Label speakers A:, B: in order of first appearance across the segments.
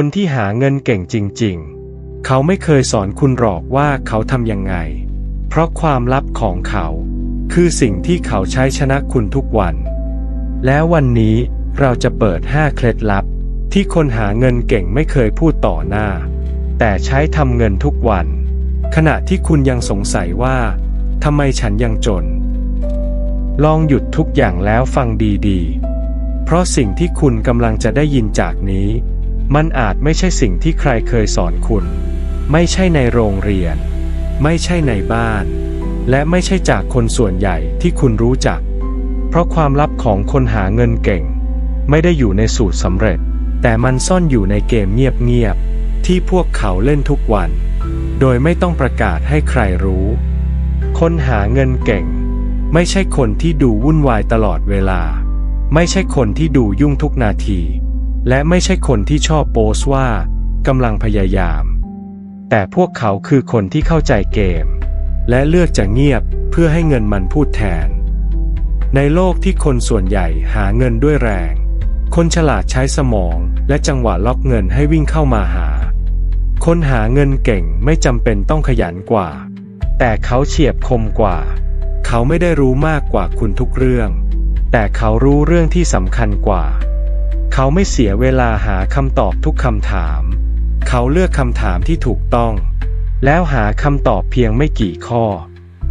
A: คนที่หาเงินเก่งจริง ๆ เขาไม่เคยสอนคุณหรอกว่าเขาทำยังไง เพราะความลับของเขา คือสิ่งที่เขาใช้ชนะคุณทุกวัน แล้ววันนี้เราจะเปิด 5 เคล็ดลับ ที่คนหาเงินเก่งไม่เคยพูดต่อหน้า แต่ใช้ทำเงินทุกวัน ขณะที่คุณยังสงสัยว่าทำไมฉันยังจน ลองหยุดทุกอย่างแล้วฟังดีๆ เพราะสิ่งที่คุณกำลังจะได้ยินจากนี้ มันอาจไม่ใช่สิ่งที่ใครเคยสอนคุณ ไม่ใช่ในโรงเรียน ไม่ใช่ในบ้าน และไม่ใช่จากคนส่วนใหญ่ที่คุณรู้จัก เพราะความลับของคนหาเงินเก่ง ไม่ได้อยู่ในสูตรสำเร็จ แต่มันซ่อนอยู่ในเกมเงียบๆที่พวกเขาเล่นทุกวัน โดยไม่ต้องประกาศให้ใครรู้ คนหาเงินเก่ง ไม่ใช่คนที่ดูวุ่นวายตลอดเวลา ไม่ใช่คนที่ดูยุ่งทุกนาที และไม่ใช่คนที่ชอบโพสว่ากำลังพยายาม แต่พวกเขาคือคนที่เข้าใจเกม และเลือกจะเงียบเพื่อให้เงินมันพูดแทน ในโลกที่คนส่วนใหญ่หาเงินด้วยแรง คนฉลาดใช้สมองและจังหวะล็อกเงินให้วิ่งเข้ามาหา คนหาเงินเก่งไม่จำเป็นต้องขยันกว่า แต่เขาเฉียบคมกว่า เขาไม่ได้รู้มากกว่าคุณทุกเรื่อง แต่เขารู้เรื่องที่สำคัญกว่า เขาไม่เสียเวลาหาคำตอบทุกคำถาม เขาเลือกคำถามที่ถูกต้อง แล้วหาคำตอบเพียงไม่กี่ข้อ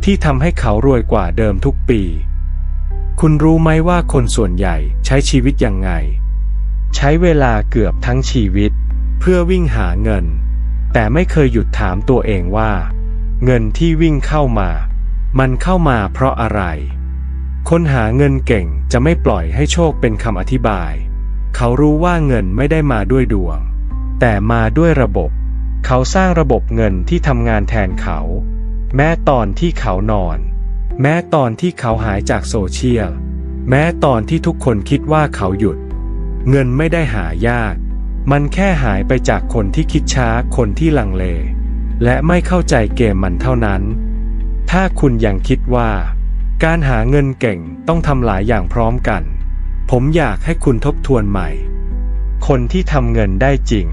A: ที่ทำให้เขารวยกว่าเดิมทุกปี คุณรู้ไหมว่าคนส่วนใหญ่ใช้ชีวิตยังไง ใช้เวลาเกือบทั้งชีวิต เพื่อวิ่งหาเงิน แต่ไม่เคยหยุดถามตัวเองว่า เงินที่วิ่งเข้ามา มันเข้ามาเพราะอะไร คนหาเงินเก่งจะไม่ปล่อยให้โชคเป็นคำอธิบาย เขารู้ว่าเงินไม่ได้มาด้วยดวง แต่มาด้วยระบบ เขาสร้างระบบเงินที่ทำงานแทนเขา แม้ตอนที่เขานอน แม้ตอนที่เขาหายจากโซเชียล แม้ตอนที่ทุกคนคิดว่าเขาหยุด เงินไม่ได้หายาก มันแค่หายไปจากคนที่คิดช้าคนที่ลังเล และไม่เข้าใจเกมมันเท่านั้น ถ้าคุณยังคิดว่า การหาเงินเก่งต้องทำหลายอย่างพร้อมกัน ผมอยากให้คุณทบทวนใหม่ คนที่ทำเงินได้จริง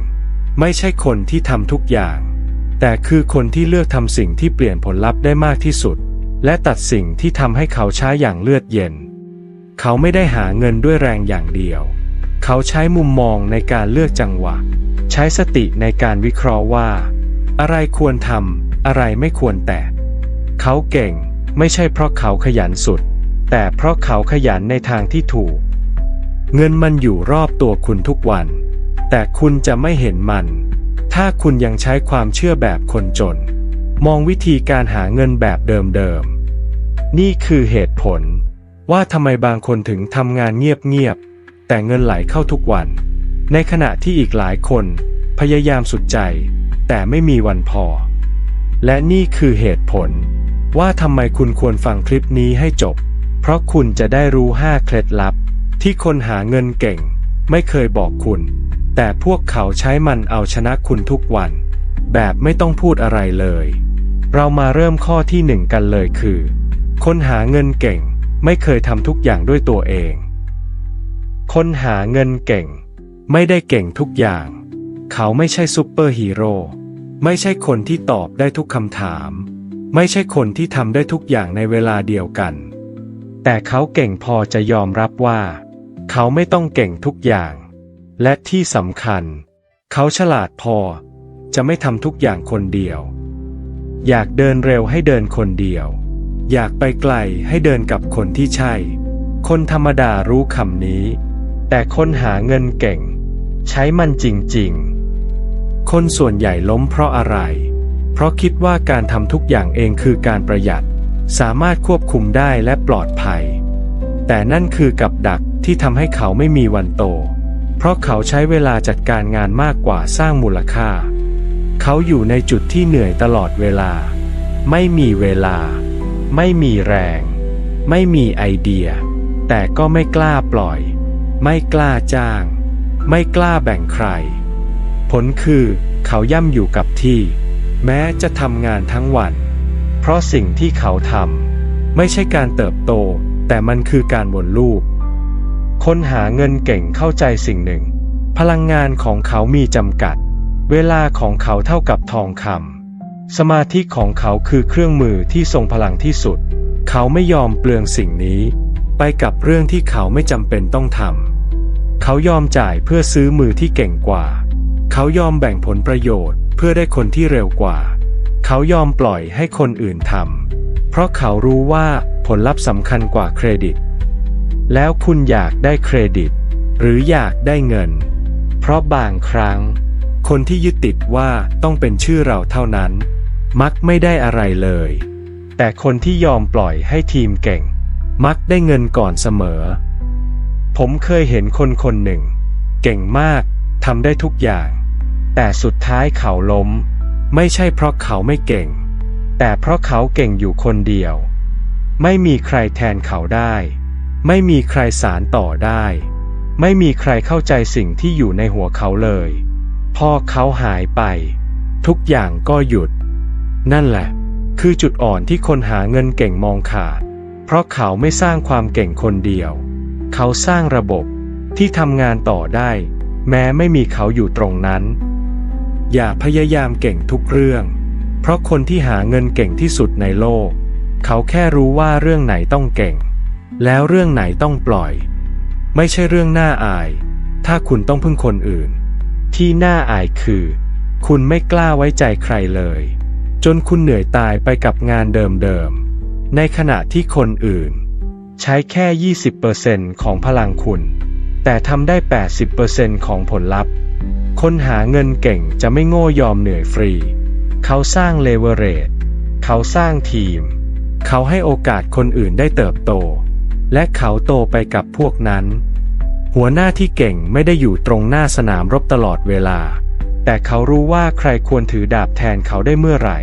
A: ไม่ใช่คนที่ทำทุกอย่าง แต่คือคนที่เลือกทำสิ่งที่เปลี่ยนผลลัพธ์ได้มากที่สุด และตัดสิ่งที่ทำให้เขาช้าอย่างเลือดเย็น เขาไม่ได้หาเงินด้วยแรงอย่างเดียว เขาใช้มุมมองในการเลือกจังหวะ ใช้สติในการวิเคราะห์ว่า อะไรควรทำอะไรไม่ควรแตะเขาเก่ง ไม่ใช่เพราะเขาขยันสุด แต่เพราะเขาขยันในทางที่ถูก เงินมันอยู่รอบตัวคุณทุกวัน แต่คุณจะไม่เห็นมัน ถ้าคุณยังใช้ความเชื่อแบบคนจน มองวิธีการหาเงินแบบเดิมๆ นี่คือเหตุผล ว่าทำไมบางคนถึงทำงานเงียบๆ แต่เงินไหลเข้าทุกวัน ในขณะที่อีกหลายคนพยายามสุดใจ แต่ไม่มีวันพอ และนี่คือเหตุผล ว่าทำไมคุณควรฟังคลิปนี้ให้จบ เพราะคุณจะได้รู้ 5 เคล็ดลับ ที่คนหาเงินเก่ง ไม่เคยบอกคุณ แต่พวกเขาใช้มันเอาชนะคุณทุกวัน แบบไม่ต้องพูดอะไรเลย เรามาเริ่มข้อที่หนึ่งกันเลยคือ คนหาเงินเก่ง ไม่เคยทำทุกอย่างด้วยตัวเอง คนหาเงินเก่ง ไม่ได้เก่งทุกอย่าง เขาไม่ใช่ซูเปอร์ฮีโร่ไม่ใช่คนที่ตอบได้ทุกคำถาม ไม่ใช่คนที่ทำได้ทุกอย่างในเวลาเดียวกัน แต่เขาเก่งพอจะยอมรับว่า เขาไม่ต้องเก่งทุกอย่าง และที่สำคัญ เขาฉลาดพอ จะไม่ทำทุกอย่างคนเดียว อยากเดินเร็วให้เดินคนเดียว อยากไปไกลให้เดินกับคนที่ใช่ คนธรรมดารู้คำนี้ แต่คนหาเงินเก่ง ใช้มันจริงๆ คนส่วนใหญ่ล้มเพราะอะไร เพราะคิดว่าการทำทุกอย่างเองคือการประหยัด สามารถควบคุมได้และปลอดภัย แต่นั่นคือกับดัก ที่ทำให้เขาไม่มีวันโต เพราะเขาใช้เวลาจัดการงานมากกว่าสร้างมูลค่า เขาอยู่ในจุดที่เหนื่อยตลอดเวลา ไม่มีเวลา ไม่มีแรง ไม่มีไอเดีย แต่ก็ไม่กล้าปล่อย ไม่กล้าจ้าง ไม่กล้าแบ่งใคร ผลคือเขาย่ำอยู่กับที่ แม้จะทำงานทั้งวัน เพราะสิ่งที่เขาทำไม่ใช่การเติบโต แต่มันคือการวนลูป คนหาเงินเก่งเข้าใจสิ่งหนึ่ง พลังงานของเขามีจำกัด เวลาของเขาเท่ากับทองคำสมาธิของเขาคือเครื่องมือที่ทรงพลังที่สุด เขาไม่ยอมเปลืองสิ่งนี้ ไปกับเรื่องที่เขาไม่จำเป็นต้องทำเขายอมจ่ายเพื่อซื้อมือที่เก่งกว่า เขายอมแบ่งผลประโยชน์ เพื่อได้คนที่เร็วกว่า เขายอมปล่อยให้คนอื่นทำเพราะเขารู้ว่าผลลัพธ์สำคัญกว่าเครดิต แล้วคุณอยากได้เครดิต หรืออยากได้เงิน เพราะบางครั้ง คนที่ยึดติดว่าต้องเป็นชื่อเราเท่านั้น มักไม่ได้อะไรเลย แต่คนที่ยอมปล่อยให้ทีมเก่ง มักได้เงินก่อนเสมอ ผมเคยเห็นคนคนหนึ่ง เก่งมากทำได้ทุกอย่าง แต่สุดท้ายเขาล้ม ไม่ใช่เพราะเขาไม่เก่ง แต่เพราะเขาเก่งอยู่คนเดียว ไม่มีใครแทนเขาได้ ไม่มีใครสารต่อได้ ไม่มีใครเข้าใจสิ่งที่อยู่ในหัวเขาเลยพอเขาหายไป ทุกอย่างก็หยุด นั่นแหละ คือจุดอ่อนที่คนหาเงินเก่งมองขาด เพราะเขาไม่สร้างความเก่งคนเดียว เขาสร้างระบบที่ทำงานต่อได้ แม้ไม่มีเขาอยู่ตรงนั้น อย่าพยายามเก่งทุกเรื่อง เพราะคนที่หาเงินเก่งที่สุดในโลก เขาแค่รู้ว่าเรื่องไหนต้องเก่ง แล้วเรื่องไหนต้องปล่อย ไม่ใช่เรื่องน่าอาย ถ้าคุณต้องพึ่งคนอื่น ที่น่าอายคือ คุณไม่กล้าไว้ใจใครเลย จนคุณเหนื่อยตายไปกับงานเดิมๆ ในขณะที่คนอื่น ใช้แค่ 20%ของพลังคุณ แต่ทำได้ 80%ของผลลัพธ์คนหาเงินเก่งจะไม่โง่ยอมเหนื่อยฟรี เขาสร้างเลเวอเรจเขาสร้างทีม เขาให้โอกาสคนอื่นได้เติบโต และเขาโตไปกับพวกนั้น หัวหน้าที่เก่งไม่ได้อยู่ตรงหน้าสนามรบตลอดเวลา แต่เขารู้ว่าใครควรถือดาบแทนเขาได้เมื่อไหร่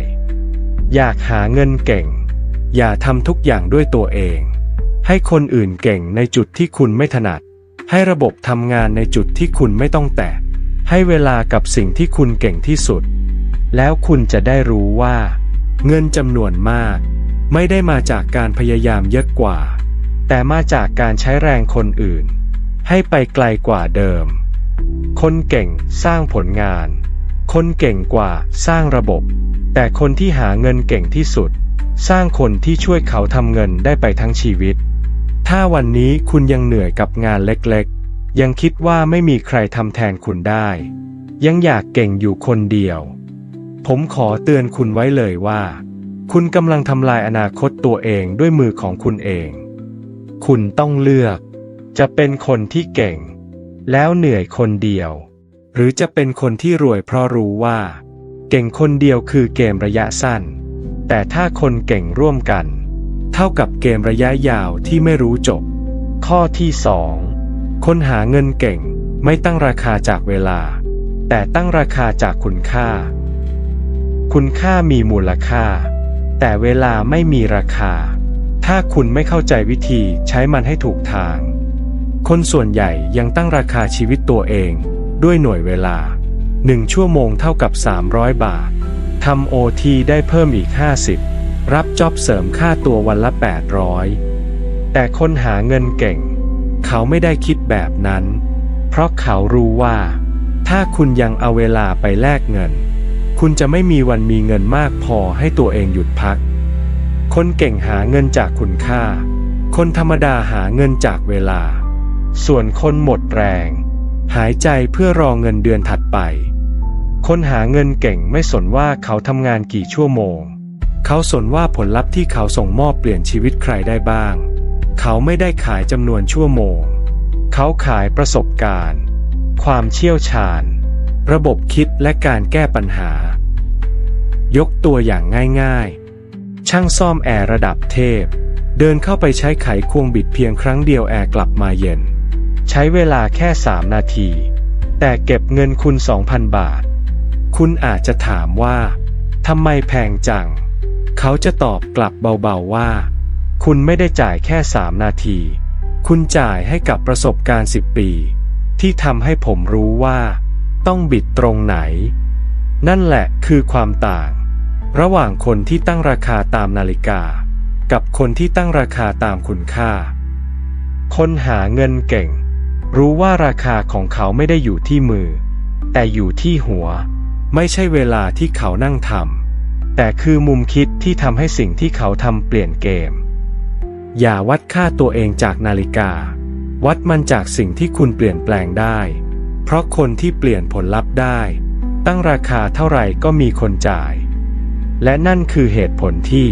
A: อยากหาเงินเก่ง อย่าทำทุกอย่างด้วยตัวเอง ให้คนอื่นเก่งในจุดที่คุณไม่ถนัด ให้ระบบทำงานในจุดที่คุณไม่ต้องแตะ ให้เวลากับสิ่งที่คุณเก่งที่สุด แล้วคุณจะได้รู้ว่า เงินจำนวนมาก ไม่ได้มาจากการพยายามเยอะกว่า แต่มาจากการใช้แรงคนอื่น ให้ไปไกลกว่าเดิม คนเก่งสร้างผลงาน คนเก่งกว่าสร้างระบบ แต่คนที่หาเงินเก่งที่สุด สร้างคนที่ช่วยเขาทำเงินได้ไปทั้งชีวิต ถ้าวันนี้คุณยังเหนื่อยกับงานเล็กๆ ยังคิดว่าไม่มีใครทำแทนคุณได้ ยังอยากเก่งอยู่คนเดียว ผมขอเตือนคุณไว้เลยว่าคุณกำลังทำลายอนาคตตัวเองด้วยมือของคุณเอง คุณต้องเลือก จะเป็นคนที่เก่ง แล้วเหนื่อยคนเดียว หรือจะเป็นคนที่รวยเพราะรู้ว่า เก่งคนเดียวคือเกมระยะสั้น แต่ถ้าคนเก่งร่วมกัน เท่ากับเกมระยะยาวที่ไม่รู้จบ ข้อที่สองคนหาเงินเก่งไม่ตั้งราคาจากเวลา แต่ตั้งราคาจากคุณค่า คุณค่ามีมูลค่า แต่เวลาไม่มีราคา ถ้าคุณไม่เข้าใจวิธีใช้มันให้ถูกทาง คนส่วนใหญ่ยังตั้งราคาชีวิตตัวเอง ด้วยหน่วยเวลา 1 ชั่วโมงเท่ากับ 300 บาททำโอทีได้เพิ่มอีก 50 รับจ็อบเสริมค่าตัววันละ 800 แต่คนหาเงินเก่ง เขาไม่ได้คิดแบบนั้น เพราะเขารู้ว่า ถ้าคุณยังเอาเวลาไปแลกเงิน คุณจะไม่มีวันมีเงินมากพอให้ตัวเองหยุดพัก คนเก่งหาเงินจากคุณค่า คนธรรมดาหาเงินจากเวลา ส่วนคนหมดแรง หายใจเพื่อรอเงินเดือนถัดไป คนหาเงินเก่งไม่สนว่าเขาทำงานกี่ชั่วโมง เขาสนว่าผลลัพธ์ที่เขาส่งมอบเปลี่ยนชีวิตใครได้บ้าง เขาไม่ได้ขายจำนวนชั่วโมง เขาขายประสบการณ์ ความเชี่ยวชาญ ระบบคิดและการแก้ปัญหา ยกตัวอย่างง่ายๆ ช่างซ่อมแอร์ระดับเทพ เดินเข้าไปใช้ไขควงบิดเพียงครั้งเดียวแอร์กลับมาเย็น ใช้เวลาแค่ 3 นาที แต่เก็บเงินคุณ 2,000 บาท คุณอาจจะถามว่าทำไมแพงจัง เขาจะตอบกลับเบาๆว่า คุณไม่ได้จ่ายแค่ 3 นาที คุณจ่ายให้กับประสบการณ์ 10 ปี ที่ทำให้ผมรู้ว่า ต้องบิดตรงไหน นั่นแหละคือความต่าง ระหว่างคนที่ตั้งราคาตามนาฬิกา กับคนที่ตั้งราคาตามคุณค่า คนหาเงินเก่ง รู้ว่าราคาของเขาไม่ได้อยู่ที่มือ แต่อยู่ที่หัว ไม่ใช่เวลาที่เขานั่งทำแต่คือมุมคิดที่ทำให้สิ่งที่เขาทำเปลี่ยนเกม อย่าวัดค่าตัวเองจากนาฬิกา วัดมันจากสิ่งที่คุณเปลี่ยนแปลงได้ เพราะคนที่เปลี่ยนผลลัพธ์ได้ ตั้งราคาเท่าไหร่ก็มีคนจ่าย และนั่นคือเหตุผลที่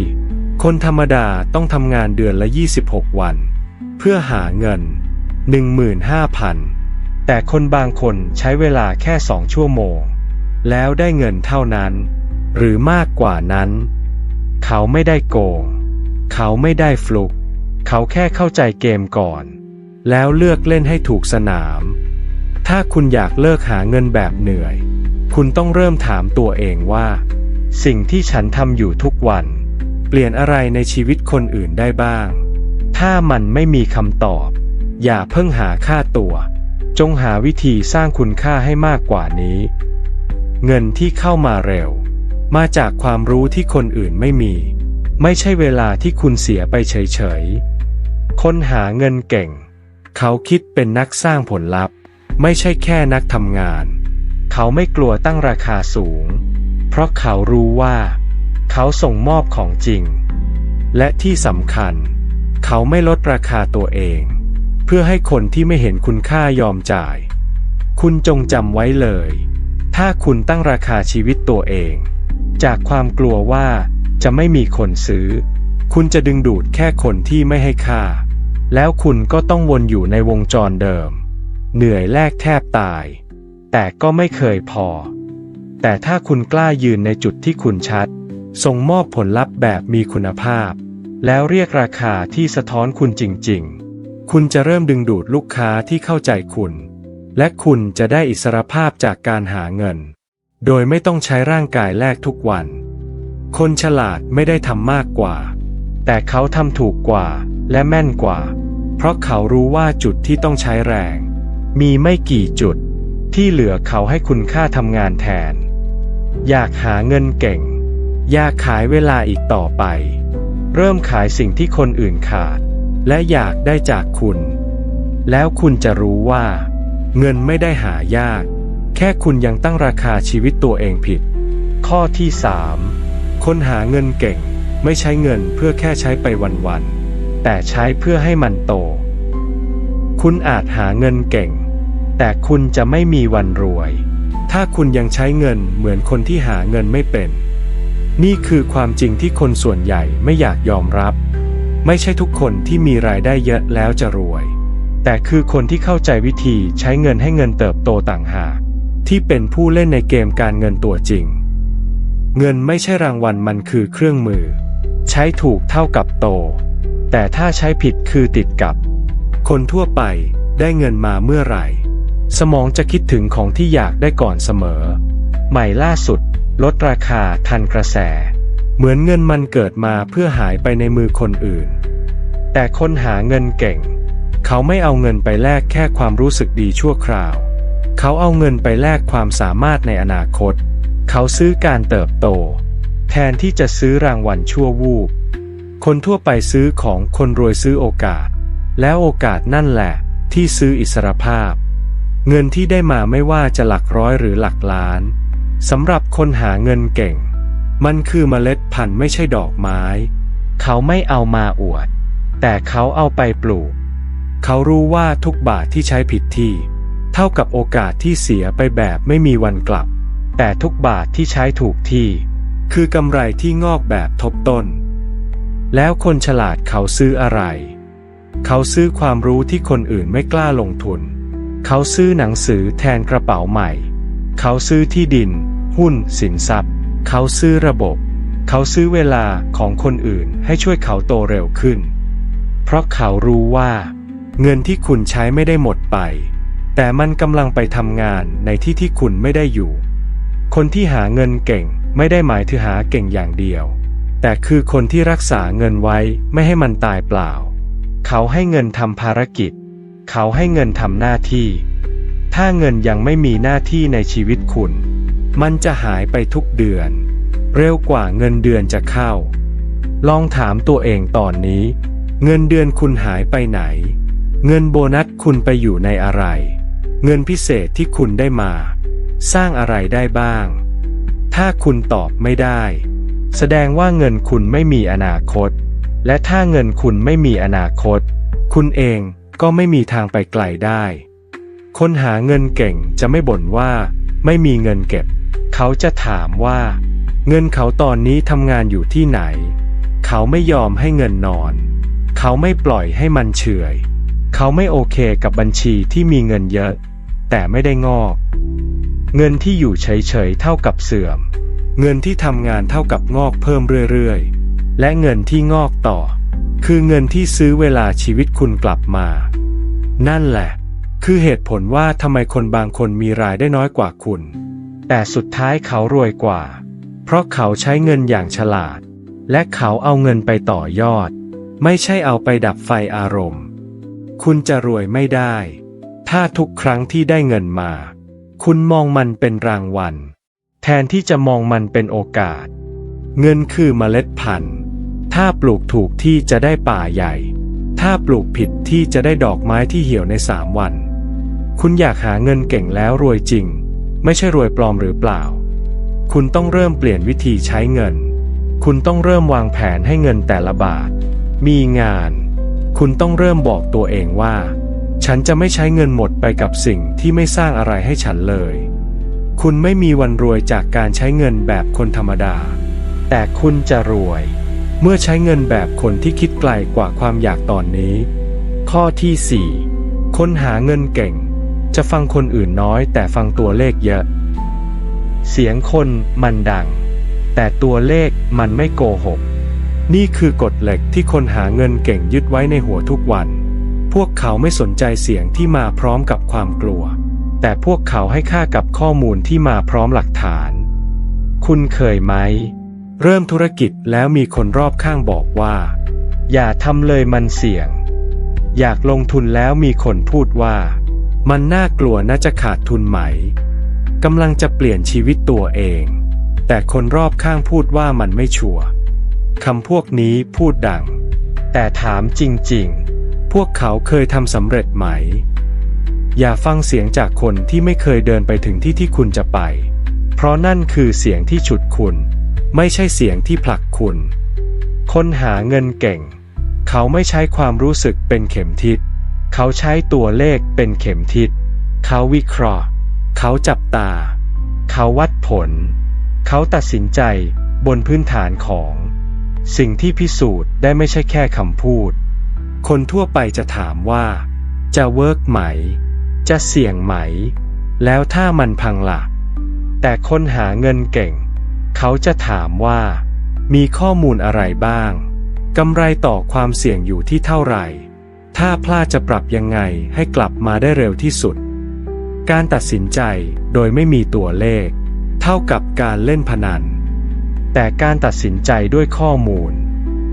A: คนธรรมดาต้องทำงานเดือนละ 26 วัน เพื่อหาเงิน 15,000 แต่คนบางคนใช้เวลาแค่2ชั่วโมง แล้วได้เงินเท่านั้น หรือมากกว่านั้น เขาไม่ได้โกง เขาไม่ได้ฟลุก เขาแค่เข้าใจเกมก่อน แล้วเลือกเล่นให้ถูกสนาม ถ้าคุณอยากเลิกหาเงินแบบเหนื่อย คุณต้องเริ่มถามตัวเองว่า สิ่งที่ฉันทำอยู่ทุกวัน เปลี่ยนอะไรในชีวิตคนอื่นได้บ้าง ถ้ามันไม่มีคำตอบ อย่าเพิ่งหาค่าตัว จงหาวิธีสร้างคุณค่าให้มากกว่านี้ เงินที่เข้ามาเร็ว มาจากความรู้ที่คนอื่นไม่มี ไม่ใช่เวลาที่คุณเสียไปเฉยๆ คนหาเงินเก่ง เขาคิดเป็นนักสร้างผลลัพธ์ ไม่ใช่แค่นักทำงาน เขาไม่กลัวตั้งราคาสูง ราะเขารู้ว่า เขาส่งมอบของจริง และที่สำคัญ เขาไม่ลดราคาตัวเอง เพื่อให้คนที่ไม่เห็นคุณค่ายอมจ่าย คุณจงจำไว้เลย ถ้าคุณตั้งราคาชีวิตตัวเอง จากความกลัวว่าจะไม่มีคนซื้อ คุณจะดึงดูดแค่คนที่ไม่ให้ค่า แล้วคุณก็ต้องวนอยู่ในวงจรเดิม เหนื่อยแลกแทบตาย แต่ก็ไม่เคยพอ แต่ถ้าคุณกล้ายืนในจุดที่คุณชัด ส่งมอบผลลัพธ์แบบมีคุณภาพ แล้วเรียกราคาที่สะท้อนคุณจริง ๆ คุณจะเริ่มดึงดูดลูกค้าที่เข้าใจคุณ และคุณจะได้อิสรภาพจากการหาเงิน โดยไม่ต้องใช้ร่างกายแลกทุกวัน คนฉลาดไม่ได้ทำมากกว่า แต่เขาทำถูกกว่าและแม่นกว่า เพราะเขารู้ว่าจุดที่ต้องใช้แรง มีไม่กี่จุด ที่เหลือเขาให้คุณค่าทำงานแทน อยากหาเงินเก่ง อยากขายเวลาอีกต่อไป เริ่มขายสิ่งที่คนอื่นขาด และอยากได้จากคุณ แล้วคุณจะรู้ว่า เงินไม่ได้หายาก แค่คุณยังตั้งราคาชีวิตตัวเองผิด ข้อที่ 3 คนหาเงินเก่ง ไม่ใช้เงินเพื่อแค่ใช้ไปวันๆ แต่ใช้เพื่อให้มันโต คุณอาจหาเงินเก่ง แต่คุณจะไม่มีวันรวย ถ้าคุณยังใช้เงินเหมือนคนที่หาเงินไม่เป็น นี่คือความจริงที่คนส่วนใหญ่ไม่อยากยอมรับ ไม่ใช่ทุกคนที่มีรายได้เยอะแล้วจะรวย แต่คือคนที่เข้าใจวิธีใช้เงินให้เงินเติบโตต่างหากที่เป็นผู้เล่นในเกมการเงินตัวจริง เงินไม่ใช่รางวัลมันคือเครื่องมือ ใช้ถูกเท่ากับโต แต่ถ้าใช้ผิดคือติดกับ คนทั่วไปได้เงินมาเมื่อไหร่ สมองจะคิดถึงของที่อยากได้ก่อนเสมอ ใหม่ล่าสุด ลดราคาทันกระแส เหมือนเงินมันเกิดมาเพื่อหายไปในมือคนอื่น แต่คนหาเงินเก่ง เขาไม่เอาเงินไปแลกแค่ความรู้สึกดีชั่วคราว เขาเอาเงินไปแลกความสามารถในอนาคต เขาซื้อการเติบโต แทนที่จะซื้อรางวัลชั่ววูบคนทั่วไปซื้อของคนรวยซื้อโอกาส แล้วโอกาสนั่นแหละ ที่ซื้ออิสรภาพ เงินที่ได้มาไม่ว่าจะหลักร้อยหรือหลักล้านสำหรับคนหาเงินเก่ง มันคือเมล็ดพันธุ์ไม่ใช่ดอกไม้ เขาไม่เอามาอวด แต่เขาเอาไปปลูก เขารู้ว่าทุกบาทที่ใช้ผิดที่ เท่ากับโอกาสที่เสียไปแบบไม่มีวันกลับ แต่ทุกบาทที่ใช้ถูกที่ คือกำไรที่งอกแบบทบต้น แล้วคนฉลาดเขาซื้ออะไร เขาซื้อความรู้ที่คนอื่นไม่กล้าลงทุน เขาซื้อหนังสือแทนกระเป๋าใหม่ เขาซื้อที่ดิน หุ้น สินทรัพย์ เขาซื้อระบบ เขาซื้อเวลาของคนอื่นให้ช่วยเขาโตเร็วขึ้น เพราะเขารู้ว่า เงินที่คุณใช้ไม่ได้หมดไป แต่มันกำลังไปทำงานในที่ที่คุณไม่ได้อยู่ คนที่หาเงินเก่งไม่ได้หมายถึงหาเก่งอย่างเดียว แต่คือคนที่รักษาเงินไว้ไม่ให้มันตายเปล่า เขาให้เงินทำภารกิจ เขาให้เงินทำหน้าที่ ถ้าเงินยังไม่มีหน้าที่ในชีวิตคุณ มันจะหายไปทุกเดือน เร็วกว่าเงินเดือนจะเข้า ลองถามตัวเองตอนนี้ เงินเดือนคุณหายไปไหน เงินโบนัสคุณไปอยู่ในอะไร เงินพิเศษที่คุณได้มา สร้างอะไรได้บ้าง ถ้าคุณตอบไม่ได้ แสดงว่าเงินคุณไม่มีอนาคต และถ้าเงินคุณไม่มีอนาคต คุณเอง ก็ไม่มีทางไปไกลได้ คนหาเงินเก่งจะไม่บ่นว่าไม่มีเงินเก็บ เขาจะถามว่า เงินเขาตอนนี้ทำงานอยู่ที่ไหน เขาไม่ยอมให้เงินนอน เขาไม่ปล่อยให้มันเฉยเขาไม่โอเคกับบัญชีที่มีเงินเยอะ แต่ไม่ได้งอก เงินที่อยู่เฉยๆเท่ากับเสื่อม เงินที่ทำงานเท่ากับงอกเพิ่มเรื่อยๆ และเงินที่งอกต่อ คือเงินที่ซื้อเวลาชีวิตคุณกลับมา นั่นแหละ คือเหตุผลว่าทำไมคนบางคนมีรายได้น้อยกว่าคุณ แต่สุดท้ายเขารวยกว่า เพราะเขาใช้เงินอย่างฉลาด และเขาเอาเงินไปต่อยอด ไม่ใช่เอาไปดับไฟอารมณ์ คุณจะรวยไม่ได้ ถ้าทุกครั้งที่ได้เงินมา คุณมองมันเป็นรางวัล แทนที่จะมองมันเป็นโอกาส เงินคือเมล็ดพันธุ์ ถ้าปลูกถูกที่จะได้ป่าใหญ่ ถ้าปลูกผิดที่จะได้ดอกไม้ที่เหี่ยวในสามวัน คุณอยากหาเงินเก่งแล้วรวยจริง ไม่ใช่รวยปลอมหรือเปล่า คุณต้องเริ่มเปลี่ยนวิธีใช้เงิน คุณต้องเริ่มวางแผนให้เงินแต่ละบาท มีงาน คุณต้องเริ่มบอกตัวเองว่า ฉันจะไม่ใช้เงินหมดไปกับสิ่งที่ไม่สร้างอะไรให้ฉันเลย คุณไม่มีวันรวยจากการใช้เงินแบบคนธรรมดา แต่คุณจะรวย เมื่อใช้เงินแบบคนที่คิดไกลกว่าความอยากตอนนี้ ข้อที่ 4คนหาเงินเก่ง จะฟังคนอื่นน้อยแต่ฟังตัวเลขเยอะ เสียงคนมันดัง แต่ตัวเลขมันไม่โกหก นี่คือกฎเหล็กที่คนหาเงินเก่งยึดไว้ในหัวทุกวัน พวกเขาไม่สนใจเสียงที่มาพร้อมกับความกลัว แต่พวกเขาให้ค่ากับข้อมูลที่มาพร้อมหลักฐาน คุณเคยไหม เริ่มธุรกิจแล้วมีคนรอบข้างบอกว่า อย่าทำเลยมันเสี่ยง อยากลงทุนแล้วมีคนพูดว่า มันน่ากลัวน่าจะขาดทุนไหมกำลังจะเปลี่ยนชีวิตตัวเอง แต่คนรอบข้างพูดว่ามันไม่ชัวร์คำพวกนี้พูดดัง แต่ถามจริงๆ พวกเขาเคยทำสำเร็จไหม อย่าฟังเสียงจากคนที่ไม่เคยเดินไปถึงที่ที่คุณจะไป เพราะนั่นคือเสียงที่ฉุดคุณ ไม่ใช่เสียงที่ผลักคุณ คนหาเงินเก่ง เขาไม่ใช้ความรู้สึกเป็นเข็มทิศ เขาใช้ตัวเลขเป็นเข็มทิศ เขาวิเคราะห์ เขาจับตา เขาวัดผล เขาตัดสินใจบนพื้นฐานของ สิ่งที่พิสูจน์ได้ไม่ใช่แค่คำพูด คนทั่วไปจะถามว่า จะเวิร์กไหม จะเสี่ยงไหม แล้วถ้ามันพังล่ะ แต่คนหาเงินเก่ง เขาจะถามว่า มีข้อมูลอะไรบ้างกำไรต่อความเสี่ยงอยู่ที่เท่าไหร่ ถ้าพลาดจะปรับยังไงให้กลับมาได้เร็วที่สุด การตัดสินใจโดยไม่มีตัวเลข เท่ากับการเล่นพนัน แต่การตัดสินใจด้วยข้อมูล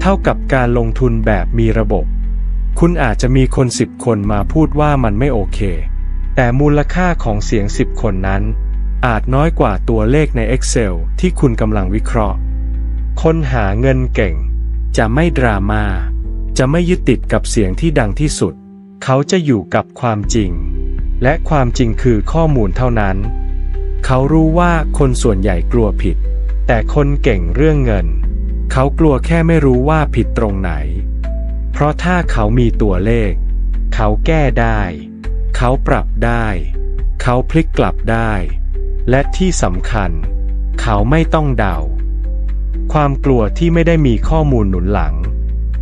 A: เท่ากับการลงทุนแบบมีระบบ คุณอาจจะมีคนสิบคนมาพูดว่ามันไม่โอเค แต่มูลค่าของเสียงสิบคนนั้น อาจน้อยกว่าตัวเลขใน Excel ที่คุณกำลังวิเคราะห์ คนหาเงินเก่ง จะไม่ดราม่าจะไม่ยึดติดกับเสียงที่ดังที่สุด เขาจะอยู่กับความจริง และความจริงคือข้อมูลเท่านั้น เขารู้ว่าคนส่วนใหญ่กลัวผิด แต่คนเก่งเรื่องเงิน เขากลัวแค่ไม่รู้ว่าผิดตรงไหน เพราะถ้าเขามีตัวเลข เขาแก้ได้ เขาปรับได้ เขาพลิกกลับได้ และที่สำคัญ เขาไม่ต้องเดา ความกลัวที่ไม่ได้มีข้อมูลหนุนหลัง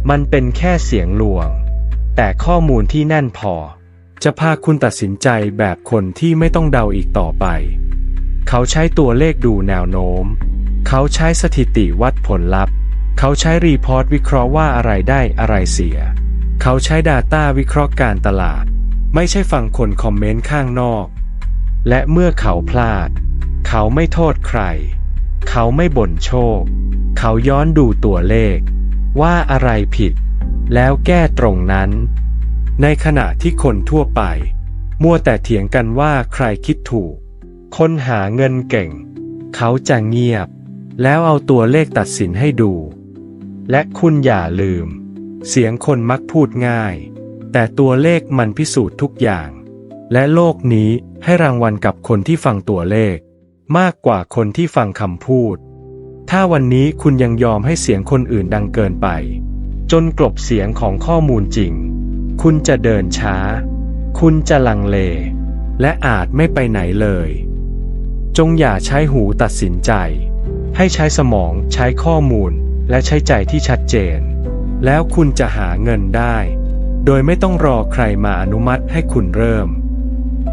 A: มันเป็นแค่เสียงลวง แต่ข้อมูลที่แน่นพอ จะพาคุณตัดสินใจแบบคนที่ไม่ต้องเดาอีกต่อไป เขาใช้ตัวเลขดูแนวโน้ม เขาใช้สถิติวัดผลลัพธ์ เขาใช้รีพอร์ตวิเคราะห์ว่าอะไรได้อะไรเสีย เขาใช้ Data วิเคราะห์การตลาด ไม่ใช่ฟังคนคอมเมนต์ข้างนอก และเมื่อเขาพลาด เขาไม่โทษใคร เขาไม่บ่นโชค เขาย้อนดูตัวเลข ว่าอะไรผิด แล้วแก้ตรงนั้น ในขณะที่คนทั่วไป มัวแต่เถียงกันว่าใครคิดถูก คนหาเงินเก่ง เขาจะเงียบ แล้วเอาตัวเลขตัดสินให้ดู และคุณอย่าลืม เสียงคนมักพูดง่าย แต่ตัวเลขมันพิสูจน์ทุกอย่าง และโลกนี้ให้รางวัลกับคนที่ฟังตัวเลข มากกว่าคนที่ฟังคำพูด ถ้าวันนี้คุณยังยอมให้เสียงคนอื่นดังเกินไป จนกลบเสียงของข้อมูลจริง คุณจะเดินช้า คุณจะลังเล และอาจไม่ไปไหนเลย จงอย่าใช้หูตัดสินใจ ให้ใช้สมองใช้ข้อมูลและใช้ใจที่ชัดเจน แล้วคุณจะหาเงินได้ โดยไม่ต้องรอใครมาอนุมัติให้คุณเริ่ม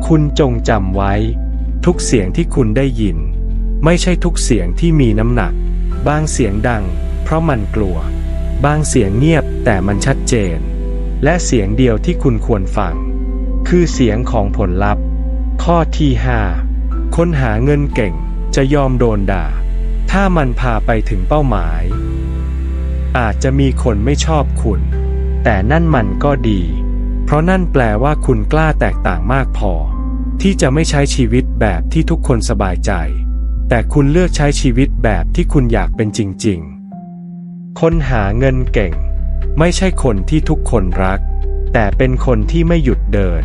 A: คุณจงจำไว้ ทุกเสียงที่คุณได้ยิน ไม่ใช่ทุกเสียงที่มีน้ำหนัก บางเสียงดัง เพราะมันกลัว บางเสียงเงียบแต่มันชัดเจน และเสียงเดียวที่คุณควรฟัง คือเสียงของผลลัพธ์ ข้อที่5คนหาเงินเก่งจะยอมโดนด่า ถ้ามันพาไปถึงเป้าหมาย อาจจะมีคนไม่ชอบคุณ แต่นั่นมันก็ดี เพราะนั่นแปลว่าคุณกล้าแตกต่างมากพอ ที่จะไม่ใช้ชีวิตแบบที่ทุกคนสบายใจ แต่คุณเลือกใช้ชีวิตแบบที่คุณอยากเป็นจริง ๆ คนหาเงินเก่ง ไม่ใช่คนที่ทุกคนรัก แต่เป็นคนที่ไม่หยุดเดิน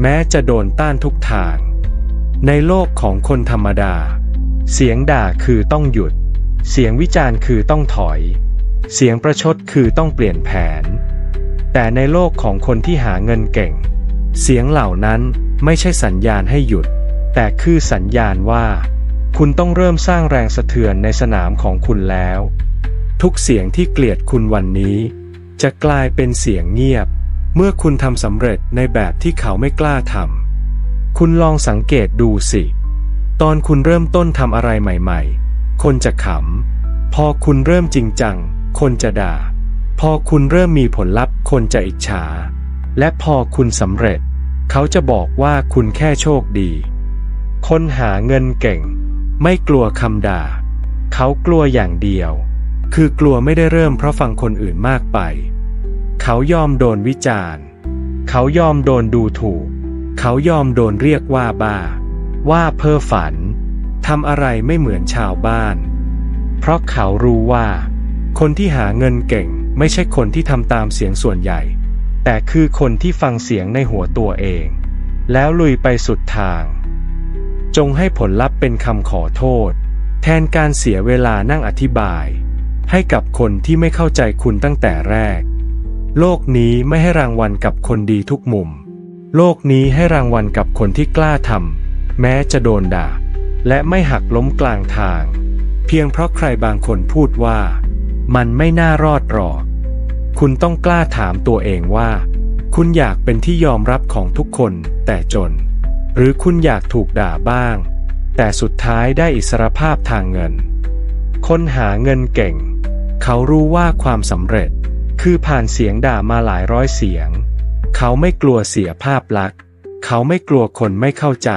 A: แม้จะโดนต้านทุกทาง ในโลกของคนธรรมดา เสียงด่าคือต้องหยุด เสียงวิจารณ์คือต้องถอย เสียงประชดคือต้องเปลี่ยนแผน แต่ในโลกของคนที่หาเงินเก่ง เสียงเหล่านั้น ไม่ใช่สัญญาณให้หยุด แต่คือสัญญาณว่า คุณต้องเริ่มสร้างแรงสะเทือนในสนามของคุณแล้ว ทุกเสียงที่เกลียดคุณวันนี้ จะกลายเป็นเสียงเงียบ เมื่อคุณทำสำเร็จในแบบที่เขาไม่กล้าทำคุณลองสังเกตดูสิ ตอนคุณเริ่มต้นทำอะไรใหม่ ๆ คนจะขำพอคุณเริ่มจริงจัง คนจะด่า พอคุณเริ่มมีผลลัพธ์ คนจะอิจฉา และพอคุณสำเร็จ เขาจะบอกว่าคุณแค่โชคดี คนหาเงินเก่ง ไม่กลัวคำด่า เขากลัวอย่างเดียว คือกลัวไม่ได้เริ่มเพราะฟังคนอื่นมากไป เขายอมโดนวิจารณ์ เขายอมโดนดูถูก เขายอมโดนเรียกว่าบ้า ว่าเพ้อฝันทำอะไรไม่เหมือนชาวบ้าน เพราะเขารู้ว่า คนที่หาเงินเก่งไม่ใช่คนที่ทำตามเสียงส่วนใหญ่ แต่คือคนที่ฟังเสียงในหัวตัวเอง แล้วลุยไปสุดทาง จงให้ผลลัพธ์เป็นคำขอโทษ แทนการเสียเวลานั่งอธิบาย ให้กับคนที่ไม่เข้าใจคุณตั้งแต่แรก โลกนี้ไม่ให้รางวัลกับคนดีทุกมุม โลกนี้ให้รางวัลกับคนที่กล้าทำแม้จะโดนด่า และไม่หักล้มกลางทาง เพียงเพราะใครบางคนพูดว่า มันไม่น่ารอดหรอก คุณต้องกล้าถามตัวเองว่า คุณอยากเป็นที่ยอมรับของทุกคนแต่จน หรือคุณอยากถูกด่าบ้าง แต่สุดท้ายได้อิสรภาพทางเงิน คนหาเงินเก่ง เขารู้ว่าความสำเร็จ คือผ่านเสียงด่ามาหลายร้อยเสียง เขาไม่กลัวเสียภาพลักษณ์ เขาไม่กลัวคนไม่เข้าใจ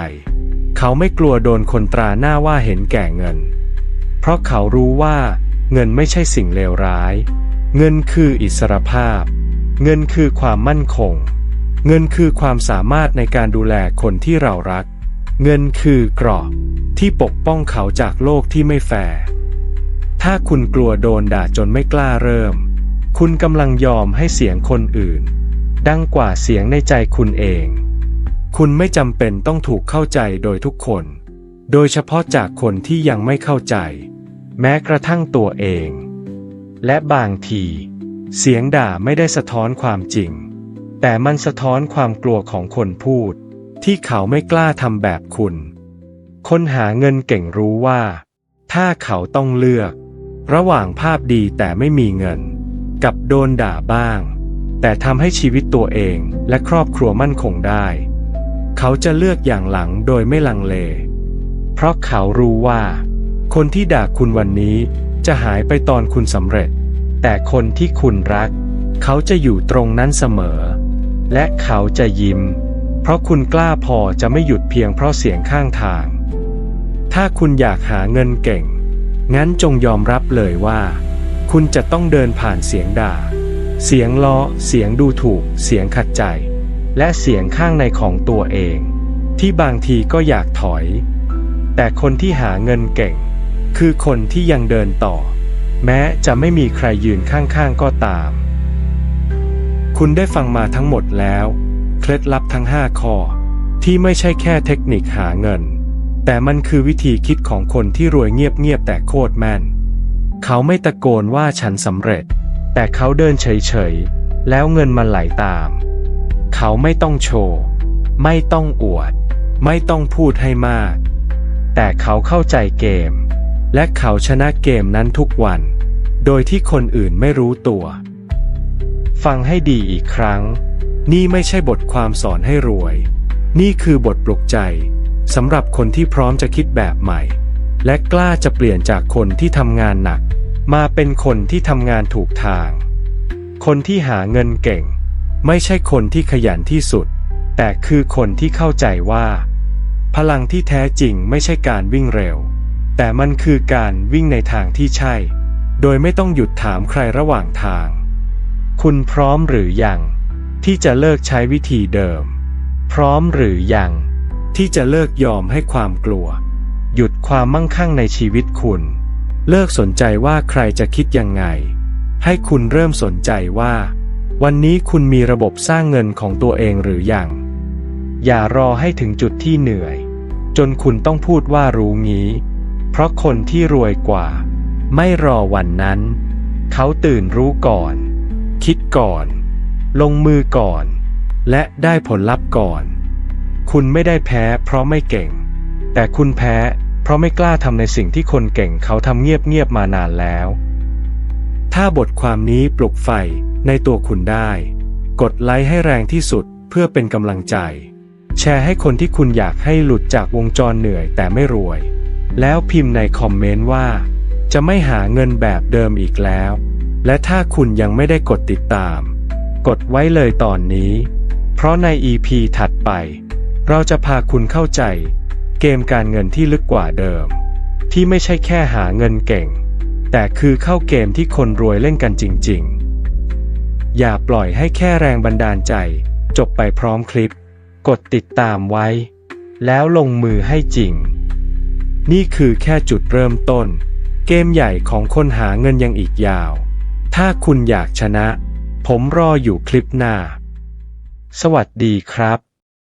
A: เขาไม่กลัวโดนคนตราหน้าว่าเห็นแก่เงิน เพราะเขารู้ว่า เงินไม่ใช่สิ่งเลวร้าย เงินคืออิสรภาพ เงินคือความมั่นคง เงินคือความสามารถในการดูแลคนที่เรารัก เงินคือกราะที่ปกป้องเขาจากโลกที่ไม่แฟร์ถ้าคุณกลัวโดนด่าจนไม่กล้าเริ่ม คุณกำลังยอมให้เสียงคนอื่น ดังกว่าเสียงในใจคุณเอง คุณไม่จำเป็นต้องถูกเข้าใจโดยทุกคน โดยเฉพาะจากคนที่ยังไม่เข้าใจ แม้กระทั่งตัวเอง และบางที เสียงด่าไม่ได้สะท้อนความจริง แต่มันสะท้อนความกลัวของคนพูด ที่เขาไม่กล้าทำแบบคุณ คนหาเงินเก่งรู้ว่า ถ้าเขาต้องเลือก ระหว่างภาพดีแต่ไม่มีเงิน กับโดนด่าบ้าง แต่ทำให้ชีวิตตัวเองและครอบครัวมั่นคงได้ เขาจะเลือกอย่างหลังโดยไม่ลังเล เพราะเขารู้ว่า คนที่ด่าคุณวันนี้จะหายไปตอนคุณสำเร็จ แต่คนที่คุณรัก เขาจะอยู่ตรงนั้นเสมอ และเขาจะยิ้ม เพราะคุณกล้าพอจะไม่หยุดเพียงเพราะเสียงข้างทาง ถ้าคุณอยากหาเงินเก่ง งั้นจงยอมรับเลยว่า คุณจะต้องเดินผ่านเสียงด่า เสียงล้อ เสียงดูถูก เสียงขัดใจ และเสียงข้างในของตัวเอง ที่บางทีก็อยากถอย แต่คนที่หาเงินเก่ง คือคนที่ยังเดินต่อ แม้จะไม่มีใครยืนข้างๆก็ตาม คุณได้ฟังมาทั้งหมดแล้ว เคล็ดลับทั้ง 5 ข้อ ที่ไม่ใช่แค่เทคนิคหาเงิน แต่มันคือวิธีคิดของคนที่รวยเงียบๆแต่โคตรแม่น เขาไม่ตะโกนว่าฉันสำเร็จ แต่เขาเดินเฉยๆ แล้วเงินมันไหลตาม เขาไม่ต้องโชว์ ไม่ต้องอวด ไม่ต้องพูดให้มาก แต่เขาเข้าใจเกม และเขาชนะเกมนั้นทุกวัน โดยที่คนอื่นไม่รู้ตัว ฟังให้ดีอีกครั้ง นี่ไม่ใช่บทความสอนให้รวย นี่คือบทปลุกใจสำหรับคนที่พร้อมจะคิดแบบใหม่ และกล้าจะเปลี่ยนจากคนที่ทำงานหนัก มาเป็นคนที่ทำงานถูกทาง คนที่หาเงินเก่ง ไม่ใช่คนที่ขยันที่สุด แต่คือคนที่เข้าใจว่า พลังที่แท้จริงไม่ใช่การวิ่งเร็ว แต่มันคือการวิ่งในทางที่ใช่ โดยไม่ต้องหยุดถามใครระหว่างทาง คุณพร้อมหรือยัง ที่จะเลิกใช้วิธีเดิม พร้อมหรือยัง ที่จะเลิกยอมให้ความกลัว หยุดความมั่งคั่งในชีวิตคุณ เลิกสนใจว่าใครจะคิดยังไง ให้คุณเริ่มสนใจว่า วันนี้คุณมีระบบสร้างเงินของตัวเองหรือยัง อย่ารอให้ถึงจุดที่เหนื่อย จนคุณต้องพูดว่ารู้งี้ เพราะคนที่รวยกว่า ไม่รอวันนั้น เขาตื่นรู้ก่อน คิดก่อน ลงมือก่อน และได้ผลลัพธ์ก่อน คุณไม่ได้แพ้เพราะไม่เก่ง แต่คุณแพ้เพราะไม่กล้าทำในสิ่งที่คนเก่งเขาทำเงียบๆมานานแล้ว ถ้าบทความนี้ปลุกไฟในตัวคุณได้ กดไลค์ให้แรงที่สุดเพื่อเป็นกำลังใจ แชร์ให้คนที่คุณอยากให้หลุดจากวงจรเหนื่อยแต่ไม่รวย แล้วพิมพ์ในคอมเมนต์ว่า จะไม่หาเงินแบบเดิมอีกแล้ว และถ้าคุณยังไม่ได้กดติดตาม กดไว้เลยตอนนี้ เพราะใน EP ถัดไป เราจะพาคุณเข้าใจ เกมการเงินที่ลึกกว่าเดิม ที่ไม่ใช่แค่หาเงินเก่ง แต่คือเข้าเกมที่คนรวยเล่นกันจริง ๆ อย่าปล่อยให้แค่แรงบันดาลใจ จบไปพร้อมคลิป กดติดตามไว้ แล้วลงมือให้จริง นี่คือแค่จุดเริ่มต้น เกมใหญ่ของคนหาเงินยังอีกยาว ถ้าคุณอยากชนะ ผมรออยู่คลิปหน้า สวัสดีครับ